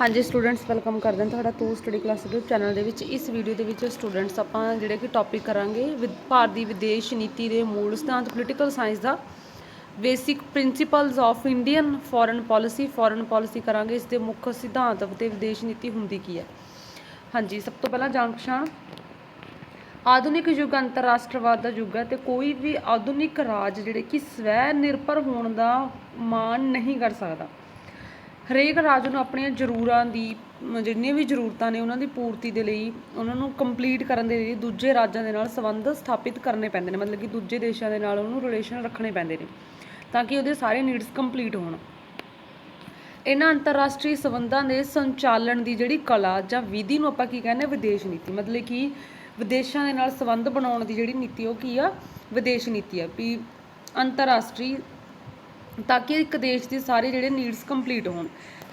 ਹਾਂਜੀ students welcome ਕਰਦੇ ਹਾਂ ਤੁਹਾਡਾ to study class YouTube channel ਦੇ ਵਿੱਚ। ਇਸ ਵੀਡੀਓ ਦੇ ਵਿੱਚ ਸਟੂਡੈਂਟਸ ਆਪਾਂ ਜਿਹੜੇ ਕਿ ਟੌਪਿਕ ਕਰਾਂਗੇ ਵਿਦ- ਭਾਰਤ ਦੀ ਵਿਦੇਸ਼ ਨੀਤੀ ਦੇ ਮੂਲ ਸਿਧਾਂਤ political science the. Basic principles of Indian foreign policy foreign policy ਕਰਾਂਗੇ। ਇਸ ਦੇ ਮੁੱਖ ਸਿਧਾਂਤ ਅਤੇ ਵਿਦੇਸ਼ ਨੀਤੀ ਹੁੰਦੀ ਕੀ ਹੈ? ਹਾਂਜੀ, ਸਭ ਤੋਂ ਪਹਿਲਾਂ ਜਾਣ ਪਛਾਣ ਆਧੁਨਿਕ ਯੁੱਗ, ਅੰਤਰਰਾਸ਼ਟਰਵਾਦ ਦਾ ਯੁੱਗ ਹੈ ਤੇ ਕੋਈ ਵੀ ਆਧੁਨਿਕ ਰਾਜ ਜਿਹੜੇ ਕਿ ਸਵੈ ਨਿਰਭਰ ਹੋਣ ਦਾ ਮਾਣ ਨਹੀਂ ਕਰ ਸਕਦਾ। ਹਰੇਕ ਰਾਜ ਨੂੰ ਆਪਣੀਆਂ ਜ਼ਰੂਰਾਂ ਦੀ ਜਿੰਨੀਆਂ ਵੀ ਜ਼ਰੂਰਤਾਂ ਨੇ ਉਹਨਾਂ ਦੀ ਪੂਰਤੀ ਦੇ ਲਈ ਉਹਨਾਂ ਨੂੰ ਕੰਪਲੀਟ ਕਰਨ ਦੇ ਲਈ ਦੂਜੇ ਰਾਜਾਂ ਦੇ ਨਾਲ ਸੰਬੰਧ ਸਥਾਪਿਤ ਕਰਨੇ ਪੈਂਦੇ ਨੇ, ਮਤਲਬ ਕਿ ਦੂਜੇ ਦੇਸ਼ਾਂ ਦੇ ਨਾਲ ਉਹਨੂੰ ਰਿਲੇਸ਼ਨ ਰੱਖਣੇ ਪੈਂਦੇ ਨੇ ਤਾਂ ਕਿ ਉਹਦੇ ਸਾਰੇ ਨੀਡਸ ਕੰਪਲੀਟ ਹੋਣ। ਇਹਨਾਂ ਅੰਤਰਰਾਸ਼ਟਰੀ ਸੰਬੰਧਾਂ ਦੇ ਸੰਚਾਲਨ ਦੀ ਜਿਹੜੀ ਕਲਾ ਜਾਂ ਵਿਧੀ ਨੂੰ ਆਪਾਂ ਕੀ ਕਹਿੰਦੇ ਆ, ਵਿਦੇਸ਼ ਨੀਤੀ, ਮਤਲਬ ਕਿ ਵਿਦੇਸ਼ਾਂ ਦੇ ਨਾਲ ਸੰਬੰਧ ਬਣਾਉਣ ਦੀ ਜਿਹੜੀ ਨੀਤੀ ਉਹ ਕੀ ਆ, ਵਿਦੇਸ਼ ਨੀਤੀ ਆ, ਵੀ ਅੰਤਰਰਾਸ਼ਟਰੀ ਤਾਂ ਕਿ ਇੱਕ ਦੇਸ਼ ਦੇ ਸਾਰੇ ਜਿਹੜੇ ਨੀਡਸ ਕੰਪਲੀਟ ਹੋਣ।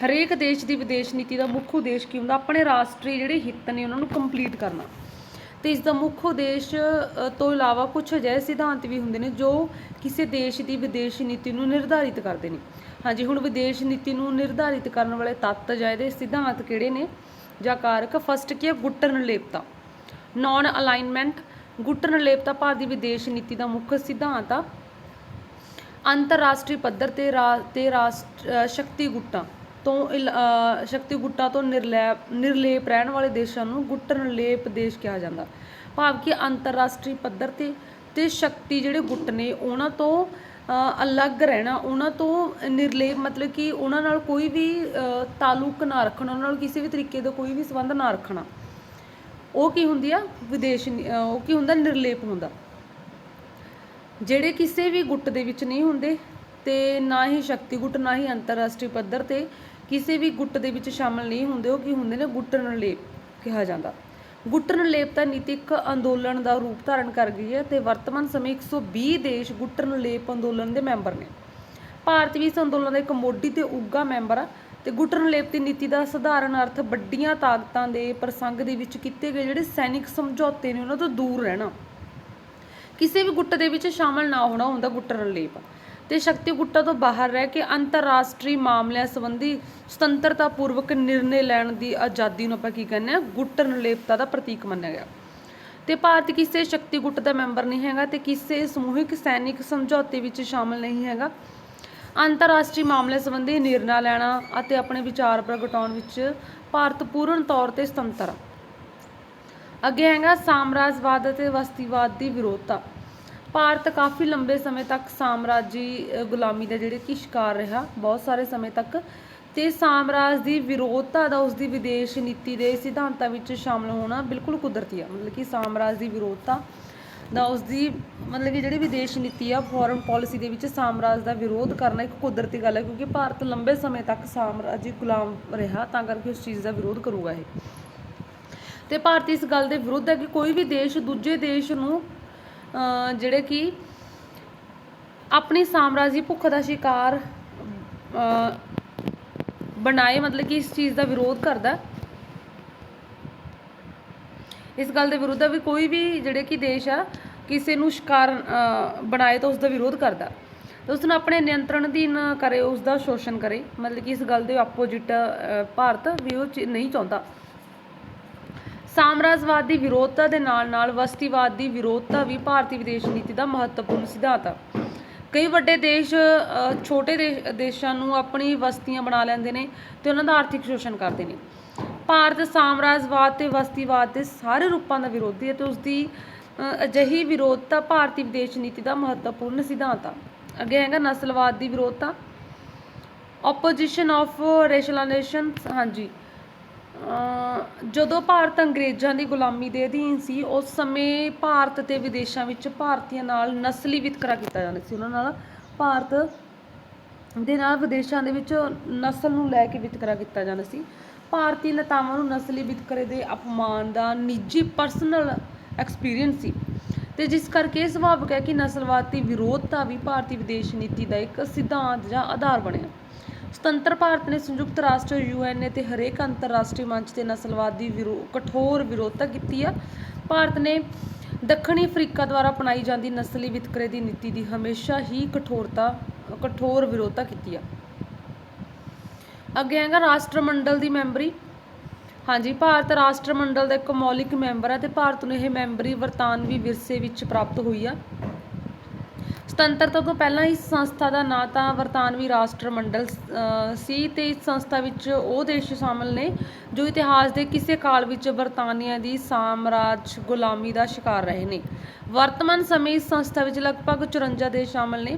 ਹਰੇਕ ਦੇਸ਼ ਦੀ ਵਿਦੇਸ਼ ਨੀਤੀ ਦਾ ਮੁੱਖ ਉਦੇਸ਼ ਕੀ ਹੁੰਦਾ? ਆਪਣੇ ਰਾਸ਼ਟਰੀ ਜਿਹੜੇ ਹਿੱਤ ਨੇ ਉਹਨਾਂ ਨੂੰ ਕੰਪਲੀਟ ਕਰਨਾ। ਤੇ ਇਸ ਦਾ ਮੁੱਖ ਉਦੇਸ਼ ਤੋਂ ਇਲਾਵਾ ਕੁਝ ਅਜਿਹੇ ਸਿਧਾਂਤ ਵੀ ਹੁੰਦੇ ਨੇ ਜੋ ਕਿਸੇ ਦੇਸ਼ ਦੀ ਵਿਦੇਸ਼ ਨੀਤੀ ਨੂੰ ਨਿਰਧਾਰਿਤ ਕਰਦੇ ਨੇ। ਹਾਂਜੀ, ਹੁਣ ਵਿਦੇਸ਼ ਨੀਤੀ ਨੂੰ ਨਿਰਧਾਰਿਤ ਕਰਨ ਵਾਲੇ ਤੱਤ ਜਾਂ ਇਹਦੇ ਸਿਧਾਂਤ ਕਿਹੜੇ ਨੇ? ਜਾਂ ਕਾਰਕ? ਫਸਟ ਕੀ ਹੈ? ਗੁੱਟ ਨਿਰਲੇਪਤਾ। ਨਾਨ ਅਲਾਈਨਮੈਂਟ ਗੁੱਟ ਨਿਰਲੇਪਤਾ ਭਾਰਤੀ ਵਿਦੇਸ਼ ਨੀਤੀ ਦਾ ਮੁੱਖ ਸਿਧਾਂਤ ਆ। ਅੰਤਰਰਾਸ਼ਟਰੀ ਪੱਧਰ ਤੇ ਰਾ- ਤੇ ਰਾਸ਼ਟ- ਸ਼ਕਤੀ ਗੁੱਟਾਂ ਤੋਂ ਇਲ- ਸ਼ਕਤੀ ਗੁੱਟਾਂ ਤੋਂ ਨਿਰਲੇਪ ਨਿਰਲੇਪ ਰਹਿਣ ਵਾਲੇ ਦੇਸ਼ਾਂ ਨੂੰ ਗੁੱਟ ਨਿਰਲੇਪ ਦੇਸ਼ ਕਿਹਾ ਜਾਂਦਾ। ਭਾਵ ਕਿ ਅੰਤਰਰਾਸ਼ਟਰੀ ਪੱਧਰ ਤੇ ਤੇ ਸ਼ਕਤੀ ਜਿਹੜੇ ਗੁੱਟ ਨੇ, ਉਹਨਾਂ ਤੋਂ ਅਲੱਗ ਰਹਿਣਾ, ਉਹਨਾਂ ਤੋਂ ਨਿਰਲੇਪ, ਮਤਲਬ ਕਿ ਉਹਨਾਂ ਨਾਲ ਕੋਈ ਵੀ ਤਾਲੁਕ ਨਾ ਰੱਖਣਾ, ਉਹਨਾਂ ਨਾਲ ਕਿਸੇ ਵੀ ਤਰੀਕੇ ਦਾ ਕੋਈ ਵੀ ਸੰਬੰਧ ਨਾ ਰੱਖਣਾ। ਉਹ ਕੀ ਹੁੰਦੀ ਆ? ਵਿਦੇਸ਼ ਉਹ ਕੀ ਹੁੰਦਾ? ਨਿਰਲੇਪ ਹੁੰਦਾ। ਜਿਹੜੇ ਕਿਸੇ ਵੀ ਗੁੱਟ ਦੇ ਵਿੱਚ ਨਹੀਂ ਹੁੰਦੇ ਤੇ ਨਾ ਹੀ ਸ਼ਕਤੀ ਗੁੱਟ, ਨਾ ਹੀ ਅੰਤਰਰਾਸ਼ਟਰੀ ਪੱਧਰ ਤੇ ਕਿਸੇ ਵੀ ਗੁੱਟ ਦੇ ਵਿੱਚ ਸ਼ਾਮਲ ਨਹੀਂ ਹੁੰਦੇ, ਉਹ ਕੀ ਹੁੰਦੇ ਨੇ ਗੁੱਟ ਨਿਰਲੇਪ ਕਿਹਾ ਜਾਂਦਾ। ਗੁੱਟ ਨਿਰਲੇਪਤਾ ਨੀਤੀ ਇੱਕ ਅੰਦੋਲਨ ਦਾ ਰੂਪ ਧਾਰਨ ਕਰ ਗਈ ਹੈ ਤੇ ਵਰਤਮਾਨ ਸਮੇਂ 120 ਦੇਸ਼ ਗੁੱਟ ਨਿਰਲੇਪ ਅੰਦੋਲਨ ਦੇ ਮੈਂਬਰ ਨੇ। ਭਾਰਤ ਵੀ ਇਸ ਅੰਦੋਲਨ ਦਾ ਇੱਕ ਮੋਢੀ ਤੇ ਉੱਘਾ ਮੈਂਬਰ ਆ ਤੇ ਗੁੱਟ ਦੀ ਨੀਤੀ ਦਾ ਸਧਾਰਨ ਅਰਥ ਵੱਡੀਆਂ ਤਾਕਤਾਂ ਦੇ ਪ੍ਰਸੰਗ ਦੇ ਵਿੱਚ ਕੀਤੇ ਗਏ ਜਿਹੜੇ ਸੈਨਿਕ ਸਮਝੌਤੇ ਨੇ, ਉਹਨਾਂ ਤੋਂ ਦੂਰ ਰਹਿਣਾ। ਕਿਸੇ ਵੀ ਗੁੱਟ ਦੇ ਵਿੱਚ ਸ਼ਾਮਲ ਨਾ ਹੋਣਾ ਹੁੰਦਾ ਗੁੱਟ ਰਲੇਪ। ਤੇ ਸ਼ਕਤੀ ਗੁੱਟਾਂ ਤੋਂ ਬਾਹਰ ਰਹਿ ਕੇ ਅੰਤਰਰਾਸ਼ਟਰੀ ਮਾਮਲਿਆਂ ਸੰਬੰਧੀ ਸੁਤੰਤਰਤਾ ਪੂਰਵਕ ਨਿਰਣੇ ਲੈਣ ਦੀ ਆਜ਼ਾਦੀ ਨੂੰ ਆਪਾਂ ਕੀ ਕਹਿੰਦੇ ਆ ਗੁੱਟ ਰਲੇਪਤਾ ਦਾ ਪ੍ਰਤੀਕ ਮੰਨਿਆ ਗਿਆ। ਤੇ ਭਾਰਤ ਕਿਸੇ ਸ਼ਕਤੀ ਗੁੱਟ ਦਾ ਮੈਂਬਰ ਨਹੀਂ ਹੈਗਾ ਤੇ ਕਿਸੇ ਸਮੂਹਿਕ ਸੈਨਿਕ ਸਮਝੌਤੇ ਵਿੱਚ ਸ਼ਾਮਲ ਨਹੀਂ ਹੈਗਾ। ਅੰਤਰਰਾਸ਼ਟਰੀ ਮਾਮਲੇ ਸੰਬੰਧੀ ਨਿਰਣਾ ਲੈਣਾ ਅਤੇ ਆਪਣੇ ਵਿਚਾਰ ਪ੍ਰਗਟਾਉਣ ਵਿੱਚ ਭਾਰਤ ਪੂਰਨ ਤੌਰ ਤੇ ਸੁਤੰਤਰ ਆ। ਅੱਗੇ ਹੈਗਾ ਸਾਮਰਾਜਵਾਦ ਅਤੇ ਵਸਤੀਵਾਦ ਦੀ ਵਿਰੋਧਤਾ। ਭਾਰਤ ਕਾਫੀ ਲੰਬੇ ਸਮੇਂ ਤੱਕ ਸਾਮਰਾਜੀ ਗੁਲਾਮੀ ਦਾ ਜਿਹੜੇ ਕਿ ਸ਼ਿਕਾਰ ਰਿਹਾ, ਬਹੁਤ ਸਾਰੇ ਸਮੇਂ ਤੱਕ। ਤੇ ਸਾਮਰਾਜ ਦੀ ਵਿਰੋਧਤਾ ਦਾ ਉਸ ਦੀ ਵਿਦੇਸ਼ ਨੀਤੀ ਦੇ ਸਿਧਾਂਤਾਂ ਵਿੱਚ ਸ਼ਾਮਲ ਹੋਣਾ ਬਿਲਕੁਲ ਕੁਦਰਤੀ ਆ। ਮਤਲਬ ਕਿ ਸਾਮਰਾਜ ਦੀ ਵਿਰੋਧਤਾ ਦਾ ਉਸ ਦੀ ਮਤਲਬ ਕਿ ਜਿਹੜੀ ਵਿਦੇਸ਼ ਨੀਤੀ ਆ ਫੋਰਨ ਪਾਲਿਸੀ ਦੇ ਵਿੱਚ ਸਾਮਰਾਜ ਦਾ ਵਿਰੋਧ ਕਰਨਾ ਇੱਕ ਕੁਦਰਤੀ ਗੱਲ ਹੈ ਕਿਉਂਕਿ ਭਾਰਤ ਲੰਬੇ ਸਮੇਂ ਤੱਕ ਸਾਮਰਾਜੀ ਗੁਲਾਮ ਰਿਹਾ, ਤਾਂ ਕਰਕੇ ਉਸ ਚੀਜ਼ ਦਾ ਵਿਰੋਧ ਕਰੂਗਾ ਇਹ। ਤੇ ਭਾਰਤ ਇਸ ਗੱਲ ਦੇ ਵਿਰੁੱਧ ਹੈ ਕਿ ਕੋਈ ਵੀ ਦੇਸ਼ ਦੂਜੇ ਦੇਸ਼ ਨੂੰ ਅਹ, ਜਿਹੜੇ ਕਿ ਆਪਣੀ ਸਾਮਰਾਜੀ ਭੁੱਖ ਦਾ ਸ਼ਿਕਾਰ ਬਣਾਏ ਮਤਲਬ ਕਿ ਇਸ ਚੀਜ਼ ਦਾ ਵਿਰੋਧ ਕਰਦਾ ਇਸ ਗੱਲ ਦੇ ਵਿਰੁੱਧ ਹੈ ਵੀ ਕੋਈ ਵੀ ਜਿਹੜੇ ਕਿ ਦੇਸ਼ ਆ ਕਿਸੇ ਨੂੰ ਸ਼ਿਕਾਰ ਬਣਾਏ ਤਾਂ ਉਸ ਦਾ ਵਿਰੋਧ ਕਰਦਾ ਤੇ ਉਸ ਨੂੰ ਆਪਣੇ ਨਿਯੰਤਰਣ ਅਧੀਨ ਕਰੇ ਉਸ ਦਾ ਸ਼ੋਸ਼ਣ ਕਰੇ। ਮਤਲਬ ਕਿ ਇਸ ਗੱਲ ਦੇ ਆਪੋਜੀਟ ਭਾਰਤ ਵੀ ਉਹ ਚੀ- ਨਹੀਂ ਚਾਹੁੰਦਾ। ਸਾਮਰਾਜਵਾਦ ਦੀ ਵਿਰੋਧਤਾ ਦੇ ਨਾਲ-ਨਾਲ ਵਸਤੀਵਾਦ ਦੀ ਵਿਰੋਧਤਾ ਵੀ ਭਾਰਤੀ ਵਿਦੇਸ਼ ਨੀਤੀ ਦਾ ਮਹੱਤਵਪੂਰਨ ਸਿਧਾਂਤ ਆ। ਕਈ ਵੱਡੇ ਦੇਸ਼ ਛੋਟੇ ਦੇਸ਼ ਦੇਸ਼ਾਂ ਨੂੰ ਆਪਣੀ ਵਸਤੀਆਂ ਬਣਾ ਲੈਂਦੇ ਨੇ ਤੇ ਉਹਨਾਂ ਦਾ ਆਰਥਿਕ ਸ਼ੋਸ਼ਣ ਕਰਦੇ ਨੇ। ਭਾਰਤ ਸਾਮਰਾਜਵਾਦ ਤੇ ਵਸਤੀਵਾਦ ਦੇ ਸਾਰੇ ਰੂਪਾਂ ਦਾ ਵਿਰੋਧੀ ਹੈ ਤੇ ਉਸ ਦੀ ਅਜਿਹੀ ਵਿਰੋਧਤਾ ਭਾਰਤੀ ਵਿਦੇਸ਼ ਨੀਤੀ ਦਾ ਮਹੱਤਵਪੂਰਨ ਸਿਧਾਂਤ ਆ। ਅੱਗੇ ਹੈਗਾ ਨਸਲਵਾਦ ਦੀ ਵਿਰੋਧਤਾ। ਆਪੋਜੀਸ਼ਨ ਆਫ ਰੈਸ਼ਨਲਾਈਜੇਸ਼ਨ ਹਾਂਜੀ। ਜਦੋਂ ਭਾਰਤ ਅੰਗਰੇਜ਼ਾਂ ਦੀ ਗੁਲਾਮੀ ਦੇ ਅਧੀਨ ਸੀ, ਉਸ ਸਮੇਂ ਭਾਰਤ ਤੇ ਵਿਦੇਸ਼ਾਂ ਵਿੱਚ ਭਾਰਤੀਆਂ ਨਾਲ ਨਸਲੀ ਵਿਤਕਰਾ ਕੀਤਾ ਜਾਂਦਾ ਸੀ। ਉਹਨਾਂ ਨਾਲ ਭਾਰਤ ਦੇ ਨਾਲ ਵਿਦੇਸ਼ਾਂ ਦੇ ਵਿੱਚ ਨਸਲ ਨੂੰ ਲੈ ਕੇ ਵਿਤਕਰਾ ਕੀਤਾ ਜਾਂਦਾ ਸੀ। ਭਾਰਤੀ ਨੇਤਾਵਾਂ ਨੂੰ ਨਸਲੀ ਵਿਤਕਰੇ ਦੇ ਅਪਮਾਨ ਦਾ ਨਿੱਜੀ ਪਰਸਨਲ ਐਕਸਪੀਰੀਅੰਸ ਸੀ ਤੇ ਜਿਸ ਕਰਕੇ ਇਹ ਸੁਭਾਵਿਕ ਹੈ ਕਿ ਨਸਲਵਾਦ ਦੀ ਵਿਰੋਧਤਾ ਵੀ ਭਾਰਤੀ ਵਿਦੇਸ਼ ਨੀਤੀ ਦਾ ਇੱਕ ਸਿਧਾਂਤ ਜਾਂ ਆਧਾਰ ਬਣਿਆ। ਸੁਤੰਤਰ ਭਾਰਤ ਨੇ ਸੰਯੁਕਤ ਰਾਸ਼ਟਰ ਯੂਐਨਏ ਤੇ ਹਰੇਕ ਅੰਤਰਰਾਸ਼ਟਰੀ ਮੰਚ ਤੇ ਨਸਲਵਾਦ ਦੀ ਵਿਰੋ, ਕਠੋਰ ਵਿਰੋਧਤਾ ਕੀਤੀ ਆ। ਭਾਰਤ ਨੇ ਦੱਖਣੀ ਅਫਰੀਕਾ ਦੁਆਰਾ ਅਪਣਾਈ ਜਾਂਦੀ ਨਸਲੀ ਵਿਤਕਰੇ ਦੀ ਨੀਤੀ ਦੀ ਹਮੇਸ਼ਾ ਹੀ ਕਠੋਰਤਾ, ਕਠੋਰ ਵਿਰੋਧਤਾ ਕੀਤੀ ਆ। ਅੱਗੇ ਹੈਗਾ ਰਾਸ਼ਟਰਮੰਡਲ ਦੀ ਮੈਂਬਰੀ। ਹਾਂਜੀ, ਭਾਰਤ ਰਾਸ਼ਟਰਮੰਡਲ ਦਾ ਇੱਕ ਮੌਲਿਕ ਮੈਂਬਰ ਹੈ ਤੇ ਭਾਰਤ ਨੂੰ ਇਹ ਮੈਂਬਰੀ ਵਰਤਾਨਵੀ ਵਿਰਸੇ ਵਿੱਚ ਪ੍ਰਾਪਤ ਹੋਈ ਆ। ਸੁਤੰਤਰਤਾ ਤੋਂ ਪਹਿਲਾਂ ਇਸ ਸੰਸਥਾ ਦਾ ਨਾਂ ਤਾਂ ਵਰਤਾਨਵੀ ਰਾਸ਼ਟਰ ਮੰਡਲ ਸੀ ਤੇ ਇਸ ਸੰਸਥਾ ਵਿੱਚ ਉਹ ਦੇਸ਼ ਸ਼ਾਮਲ ਨੇ ਜੋ ਇਤਿਹਾਸ ਦੇ ਕਿਸੇ ਕਾਲ ਵਿੱਚ ਬਰਤਾਨੀਆ ਦੀ ਸਾਮਰਾਜ ਗੁਲਾਮੀ ਦਾ ਸ਼ਿਕਾਰ ਰਹੇ ਨੇ। ਵਰਤਮਾਨ ਸਮੇਂ ਇਸ ਸੰਸਥਾ ਵਿੱਚ ਲਗਭਗ 54 ਦੇਸ਼ ਸ਼ਾਮਲ ਨੇ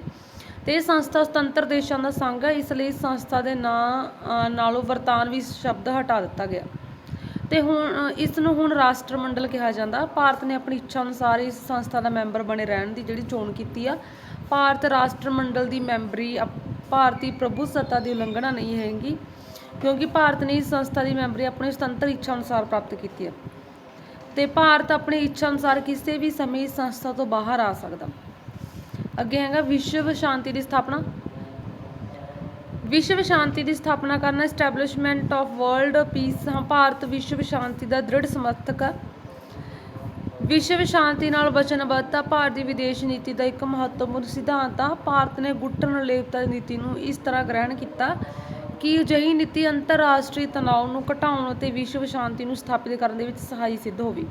ਤੇ ਇਹ ਸੰਸਥਾ ਸੁਤੰਤਰ ਦੇਸ਼ਾਂ ਦਾ ਸੰਘ ਹੈ, ਇਸ ਲਈ ਇਸ ਸੰਸਥਾ ਦੇ ਨਾਂ ਨਾਲੋਂ ਵਰਤਾਨਵੀ ਸ਼ਬਦ ਹਟਾ ਦਿੱਤਾ ਗਿਆ। ਤੇ ਹੁਣ ਇਸ ਨੂੰ ਹੁਣ ਰਾਸ਼ਟਰ ਮੰਡਲ ਕਿਹਾ ਜਾਂਦਾ। ਭਾਰਤ ਨੇ ਆਪਣੀ ਇੱਛਾ ਅਨੁਸਾਰ ਇਸ ਸੰਸਥਾ ਦਾ ਮੈਂਬਰ ਬਣੇ ਰਹਿਣ ਦੀ ਜਿਹੜੀ ਚੋਣ ਕੀਤੀ ਆ। ਭਾਰਤ ਰਾਸ਼ਟਰ ਮੰਡਲ ਦੀ ਮੈਂਬਰੀ ਅਪ- ਭਾਰਤੀ ਪ੍ਰਭੂਸੱਤਾ ਦੀ ਉਲੰਘਣਾ ਨਹੀਂ ਹੈਗੀ, ਕਿਉਂਕਿ ਭਾਰਤ ਨੇ ਇਸ ਸੰਸਥਾ ਦੀ ਮੈਂਬਰੀ ਆਪਣੀ ਸੁਤੰਤਰ ਇੱਛਾ ਅਨੁਸਾਰ ਪ੍ਰਾਪਤ ਕੀਤੀ ਹੈ ਤੇ ਭਾਰਤ ਆਪਣੀ ਇੱਛਾ ਅਨੁਸਾਰ ਕਿਸੇ ਵੀ ਸਮੇਂ ਇਸ ਸੰਸਥਾ ਤੋਂ ਬਾਹਰ ਆ ਸਕਦਾ। ਅੱਗੇ ਹੈਗਾ ਵਿਸ਼ਵ ਸ਼ਾਂਤੀ ਦੀ ਸਥਾਪਨਾ। ਵਿਸ਼ਵ ਸ਼ਾਂਤੀ ਦੀ ਸਥਾਪਨਾ ਕਰਨਾ establishment of world peace Bharat ਵਿਸ਼ਵ ਸ਼ਾਂਤੀ ਦਾ ਦ੍ਰਿੜ ਸਮਰਥਕ ਹੈ। ਵਿਸ਼ਵ ਸ਼ਾਂਤੀ ਨਾਲ ਵਚਨਬੱਧਤਾ ਭਾਰਤ ਦੀ ਵਿਦੇਸ਼ ਨੀਤੀ ਦਾ ਇੱਕ ਮਹੱਤਵਪੂਰਨ ਸਿਧਾਂਤ ਆ। ਭਾਰਤ ਨੇ ਗੁੱਟ ਨਿਰਲੇਪਤਾ ਨੀਤੀ ਨੂੰ ਇਸ ਤਰ੍ਹਾਂ ਗ੍ਰਹਿਣ ਕੀਤਾ ਕਿ ਅਜਿਹੀ ਨੀਤੀ ਅੰਤਰਰਾਸ਼ਟਰੀ ਤਣਾਅ ਨੂੰ ਘਟਾਉਣ ਅਤੇ ਵਿਸ਼ਵ ਸ਼ਾਂਤੀ ਨੂੰ ਸਥਾਪਿਤ ਕਰਨ ਦੇ ਵਿੱਚ ਸਹਾਈ ਸਿੱਧ ਹੋਵੇ।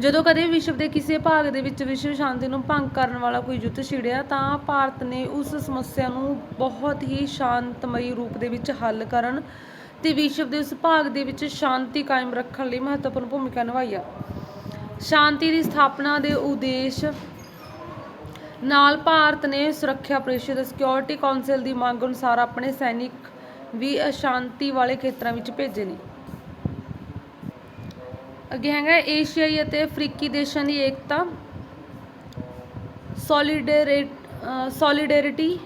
ਜਦੋਂ ਕਦੇ ਵਿਸ਼ਵ ਦੇ ਕਿਸੇ ਭਾਗ ਦੇ ਵਿੱਚ ਵਿਸ਼ਵ ਸ਼ਾਂਤੀ ਨੂੰ ਭੰਗ ਕਰਨ ਵਾਲਾ ਕੋਈ ਯੁੱਧ ਛਿੜਿਆ, ਤਾਂ ਭਾਰਤ ਨੇ ਉਸ ਸਮੱਸਿਆ ਨੂੰ ਬਹੁਤ ਹੀ ਸ਼ਾਂਤਮਈ ਰੂਪ ਦੇ ਵਿੱਚ ਹੱਲ ਕਰਨ ਤੇ ਵਿਸ਼ਵ ਦੇ ਉਸ ਭਾਗ ਦੇ ਵਿੱਚ ਸ਼ਾਂਤੀ ਕਾਇਮ ਰੱਖਣ ਲਈ ਮਹੱਤਵਪੂਰਨ ਭੂਮਿਕਾ ਨਿਭਾਈ ਆ। ਸ਼ਾਂਤੀ ਦੀ ਸਥਾਪਨਾ ਦੇ ਉਦੇਸ਼ ਨਾਲ ਭਾਰਤ ਨੇ ਸੁਰੱਖਿਆ ਪ੍ਰੀਸ਼ਦ, ਸਿਕਿਉਰਿਟੀ ਕਾਉਂਸਲ ਦੀ ਮੰਗ ਅਨੁਸਾਰ ਆਪਣੇ ਸੈਨਿਕ ਵੀ ਅਸ਼ਾਂਤੀ ਵਾਲੇ ਖੇਤਰਾਂ ਵਿੱਚ ਭੇਜੇ ਨੇ। ਅੱਗੇ ਹੈਗਾ ਏਸ਼ੀਆਈ ਅਤੇ ਅਫਰੀਕੀ ਦੇਸ਼ਾਂ ਦੀ ਏਕਤਾ ਸੋਲੀਡੇਰੇਟ solidarity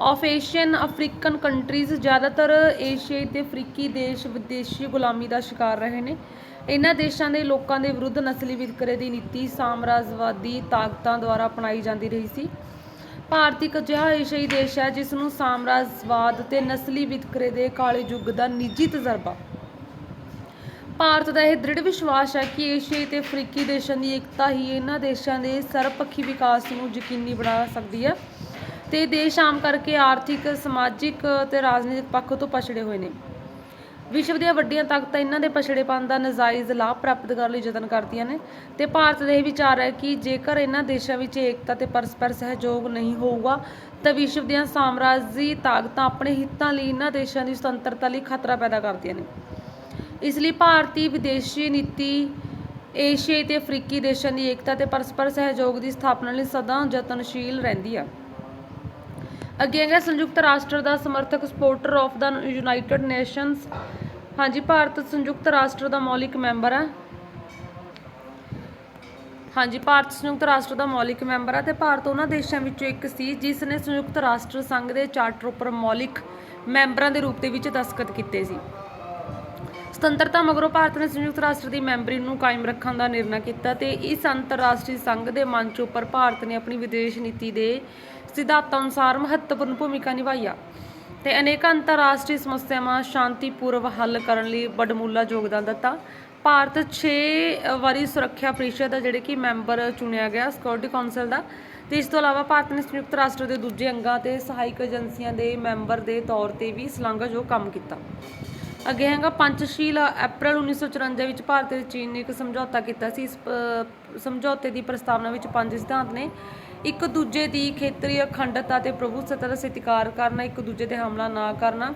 of Asian African countries ਜ਼ਿਆਦਾਤਰ ਏਸ਼ੀਆਈ ਤੇ ਅਫਰੀਕੀ ਦੇਸ਼ ਵਿਦੇਸ਼ੀ ਗੁਲਾਮੀ ਦਾ ਸ਼ਿਕਾਰ ਰਹੇ ਨੇ। ਇਹਨਾਂ ਦੇਸ਼ਾਂ ਦੇ ਲੋਕਾਂ ਦੇ ਵਿਰੁੱਧ ਨਸਲੀ ਵਿਤਕਰੇ ਦੀ ਨੀਤੀ ਸਾਮਰਾਜਵਾਦੀ ਤਾਕਤਾਂ ਦੁਆਰਾ ਅਪਣਾਈ ਜਾਂਦੀ ਰਹੀ ਸੀ। ਭਾਰਤ ਇੱਕ ਅਜਿਹਾ ਏਸ਼ੀਆਈ ਦੇਸ਼ ਹੈ ਜਿਸ ਨੂੰ ਸਾਮਰਾਜਵਾਦ ਤੇ ਨਸਲੀ ਵਿਤਕਰੇ ਦੇ ਕਾਲੇ ਯੁੱਗ ਦਾ ਨਿੱਜੀ ਤਜਰਬਾ। ਭਾਰਤ ਦਾ ਇਹ ਦ੍ਰਿੜ ਵਿਸ਼ਵਾਸ ਹੈ ਕਿ ਏਸ਼ੀਆਈ ਤੇ ਅਫਰੀਕੀ ਦੇਸ਼ਾਂ ਦੀ ਏਕਤਾ ਹੀ ਇਹਨਾਂ ਦੇਸ਼ਾਂ ਦੇ ਸਰਬਪੱਖੀ ਵਿਕਾਸ ਨੂੰ ਯਕੀਨੀ ਬਣਾ ਸਕਦੀ ਹੈ ਤੇ ਦੇਸ਼ ਆਮ ਕਰਕੇ ਆਰਥਿਕ, ਸਮਾਜਿਕ ਤੇ ਰਾਜਨੀਤਿਕ ਪੱਖ ਤੋਂ ਪਛੜੇ ਹੋਏ ਨੇ। ਵਿਸ਼ਵ ਦੀਆਂ ਵੱਡੀਆਂ ਤਾਕਤਾਂ ਇਹਨਾਂ ਦੇ ਪਛੜੇਪਣ ਦਾ ਨਜਾਇਜ਼ ਲਾਭ ਪ੍ਰਾਪਤ ਕਰਨ ਲਈ ਯਤਨ ਕਰਦੀਆਂ ਨੇ। ਤੇ ਭਾਰਤ ਦਾ ਇਹ ਵਿਚਾਰ ਹੈ ਕਿ ਜੇਕਰ ਇਹਨਾਂ ਦੇਸ਼ਾਂ ਵਿੱਚ ਏਕਤਾ ਤੇ ਪਰਸਪਰ ਸਹਿਯੋਗ ਨਹੀਂ ਹੋਊਗਾ, ਤਾਂ ਵਿਸ਼ਵ ਦੀਆਂ ਸਾਮਰਾਜੀ ਤਾਕਤਾਂ ਆਪਣੇ ਹਿੱਤਾਂ ਲਈ ਇਹਨਾਂ ਦੇਸ਼ਾਂ ਦੀ ਸੁਤੰਤਰਤਾ ਲਈ ਖਤਰਾ ਪੈਦਾ ਕਰਦੀਆਂ ਨੇ। ਇਸ ਲਈ ਭਾਰਤੀ ਵਿਦੇਸ਼ੀ ਨੀਤੀ ਏਸ਼ੀਆਈ ਤੇ ਅਫਰੀਕੀ ਦੇਸ਼ਾਂ ਦੀ ਏਕਤਾ ਤੇ ਪਰਸਪਰ ਸਹਿਯੋਗ ਦੀ ਸਥਾਪਨਾ ਲਈ ਸਦਾ ਯਤਨਸ਼ੀਲ ਰਹਿੰਦੀ ਆ। ਅੱਗੇ ਹੈਗਾ ਸੰਯੁਕਤ ਰਾਸ਼ਟਰ ਦਾ ਸਮਰਥਕ ਸਪੋਰਟਰ ਆਫ ਦਾ ਯੂਨਾਈਟਿਡ ਨੇਸ਼ਨਸ ਹਾਂਜੀ, ਭਾਰਤ ਸੰਯੁਕਤ ਰਾਸ਼ਟਰ ਦਾ ਮੌਲਿਕ ਮੈਂਬਰ ਹੈ। ਹਾਂਜੀ, ਭਾਰਤ ਸੰਯੁਕਤ ਰਾਸ਼ਟਰ ਦਾ ਮੌਲਿਕ ਮੈਂਬਰ ਹੈ ਤੇ ਭਾਰਤ ਉਹਨਾਂ ਦੇਸ਼ਾਂ ਵਿੱਚੋਂ ਇੱਕ ਸੀ, ਜਿਸ ਨੇ ਸੰਯੁਕਤ ਰਾਸ਼ਟਰ ਸੰਘ ਦੇ ਚਾਰਟਰ ਉੱਪਰ ਮੌਲਿਕ ਮੈਂਬਰਾਂ ਦੇ ਰੂਪ ਦੇ ਵਿੱਚ ਦਸਤਖਤ ਕੀਤੇ ਸੀ। ਸੁਤੰਤਰਤਾ ਮਗਰੋਂ ਭਾਰਤ ਨੇ ਸੰਯੁਕਤ ਰਾਸ਼ਟਰ ਦੀ ਮੈਂਬਰੀ ਨੂੰ ਕਾਇਮ ਰੱਖਣ ਦਾ ਨਿਰਣਾ ਕੀਤਾ ਤੇ ਇਸ ਅੰਤਰਰਾਸ਼ਟਰੀ ਸੰਘ ਦੇ ਮੰਚ ਉੱਪਰ ਭਾਰਤ ਨੇ ਆਪਣੀ ਵਿਦੇਸ਼ ਨੀਤੀ ਦੇ ਸਿਧਾਂਤਾਂ ਅਨੁਸਾਰ ਮਹੱਤਵਪੂਰਨ ਭੂਮਿਕਾ ਨਿਭਾਈ ਆ। ਤੇ ਅਨੇਕਾਂ ਅੰਤਰਰਾਸ਼ਟਰੀ ਸਮੱਸਿਆਵਾਂ ਸ਼ਾਂਤੀਪੂਰਵ ਹੱਲ ਕਰਨ ਲਈ ਵੱਡਮੁੱਲਾ ਯੋਗਦਾਨ ਦਿੱਤਾ। ਭਾਰਤ 6 ਵਾਰੀ ਸੁਰੱਖਿਆ ਪਰਿਸ਼ਦ ਦਾ ਜਿਹੜੇ ਕਿ ਮੈਂਬਰ ਚੁਣਿਆ ਗਿਆ ਸਿਕਿਉਰਿਟੀ ਕੌਂਸਲ ਦਾ। ਤੇ ਇਸ ਤੋਂ ਇਲਾਵਾ ਭਾਰਤ ਨੇ ਸੰਯੁਕਤ ਰਾਸ਼ਟਰ ਦੇ ਦੂਜੇ ਅੰਗਾਂ ਤੇ ਸਹਾਇਕ ਏਜੰਸੀਆਂ ਦੇ ਮੈਂਬਰ ਦੇ ਤੌਰ ਤੇ ਵੀ ਸ਼ਲਾਘਾਯੋਗ ਕੰਮ ਕੀਤਾ। ਅੱਗੇ ਹੈਗਾ ਪੰਚਸ਼ੀਲ ਅਪ੍ਰੈਲ 1954 ਵਿੱਚ ਭਾਰਤ ਤੇ ਚੀਨ ਨੇ ਇੱਕ ਸਮਝੌਤਾ ਕੀਤਾ ਸੀ। ਇਸ ਸਮਝੌਤੇ ਦੀ ਪ੍ਰਸਤਾਵਨਾ ਵਿੱਚ ਪੰਜ ਸਿਧਾਂਤ ਨੇ। ਇੱਕ ਦੂਜੇ ਦੀ ਖੇਤਰੀ ਅਖੰਡਤਾ ਤੇ ਪ੍ਰਭੂਸੱਤਾ ਦਾ ਸਤਿਕਾਰ ਕਰਨਾ, ਇੱਕ ਦੂਜੇ ਤੇ ਹਮਲਾ ਨਾ ਕਰਨਾ,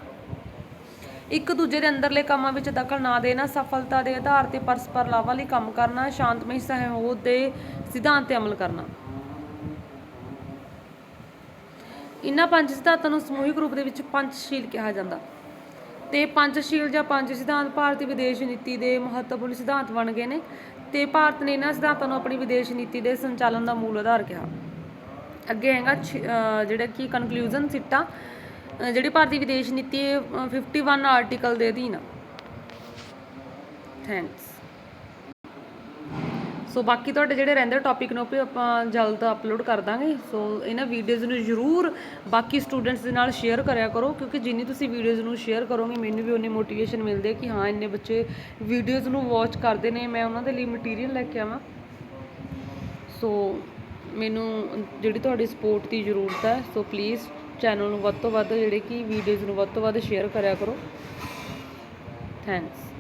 ਇੱਕ ਦੂਜੇ ਦੇ ਅੰਦਰਲੇ ਕੰਮਾਂ ਵਿੱਚ ਦਖਲ ਨਾ ਦੇਣਾ, ਸਫਲਤਾ ਦੇ ਆਧਾਰ ਤੇ ਪਰਸਪਰ ਲਾਭਾਂ ਲਈ ਕੰਮ ਕਰਨਾ, ਸ਼ਾਂਤਮਈ ਸਹਿਯੋਗ ਦੇ ਸਿਧਾਂਤ ਤੇ ਅਮਲ ਕਰਨਾ। ਇਹਨਾਂ ਪੰਜ ਸਿਧਾਂਤਾਂ ਨੂੰ ਸਮੂਹਿਕ ਰੂਪ ਦੇ ਵਿੱਚ ਪੰਚਸ਼ੀਲ ਕਿਹਾ ਜਾਂਦਾ। ਤੇ ਪੰਚਸ਼ੀਲ ਜਾਂ ਪੰਜ ਸਿਧਾਂਤ ਭਾਰਤੀ ਵਿਦੇਸ਼ ਨੀਤੀ ਦੇ ਮਹੱਤਵਪੂਰਨ ਸਿਧਾਂਤ ਬਣ ਗਏ ਨੇ ਤੇ ਭਾਰਤ ਨੇ ਇਹਨਾਂ ਸਿਧਾਂਤਾਂ ਨੂੰ ਆਪਣੀ ਵਿਦੇਸ਼ ਨੀਤੀ ਦੇ ਸੰਚਾਲਨ ਦਾ ਮੂਲ ਆਧਾਰ ਕਿਹਾ। ਅੱਗੇ ਹੈਗਾ ਛ- ਜਿਹੜਾ ਕਿ ਕਨਕਲੂਜਨ ਸਿੱਟਾ ਜਿਹੜੀ ਭਾਰਤੀ ਵਿਦੇਸ਼ ਨੀਤੀ ਹੈ, ਅਹ 51 ਆਰਟੀਕਲ ਦੇ ਅਧੀਨ। ਥੈਂਕਸ ਸੋ ਬਾਕੀ ਤੁਹਾਡੇ ਜਿਹੜੇ ਰਹਿੰਦੇ ਟੌਪਿਕ ਨੇ ਉਹ ਵੀ ਆਪਾਂ ਜਲਦ ਅਪਲੋਡ ਕਰ ਦਾਂਗੇ। ਸੋ ਇਹਨਾਂ ਵੀਡੀਓਜ਼ ਨੂੰ ਜ਼ਰੂਰ ਬਾਕੀ ਸਟੂਡੈਂਟਸ ਦੇ ਨਾਲ ਸ਼ੇਅਰ ਕਰਿਆ ਕਰੋ, ਕਿਉਂਕਿ ਜਿੰਨੀ ਤੁਸੀਂ ਵੀਡੀਓਜ਼ ਨੂੰ ਸ਼ੇਅਰ ਕਰੋਗੇ, ਮੈਨੂੰ ਵੀ ਉਨੀ ਮੋਟੀਵੇਸ਼ਨ ਮਿਲਦੀ ਹੈ ਕਿ ਹਾਂ, ਇੰਨੇ ਬੱਚੇ ਵੀਡੀਓਜ਼ ਨੂੰ ਵਾਚ ਕਰਦੇ ਨੇ। ਮੈਂ ਉਹਨਾਂ ਦੇ ਲਈ ਮਟੀਰੀਅਲ ਲੈ ਕੇ ਆਵਾਂ। ਸੋ ਮੈਨੂੰ ਜਿਹੜੀ ਤੁਹਾਡੀ ਸਪੋਰਟ ਦੀ ਜ਼ਰੂਰਤ ਹੈ ਸੋ ਪਲੀਜ਼ ਚੈਨਲ ਨੂੰ ਵੱਧ ਤੋਂ ਵੱਧ, ਜਿਹੜੇ ਕਿ ਵੀਡੀਓਜ਼ ਨੂੰ ਵੱਧ ਤੋਂ ਵੱਧ ਸ਼ੇਅਰ ਕਰਿਆ ਕਰੋ। ਥੈਂਕਸ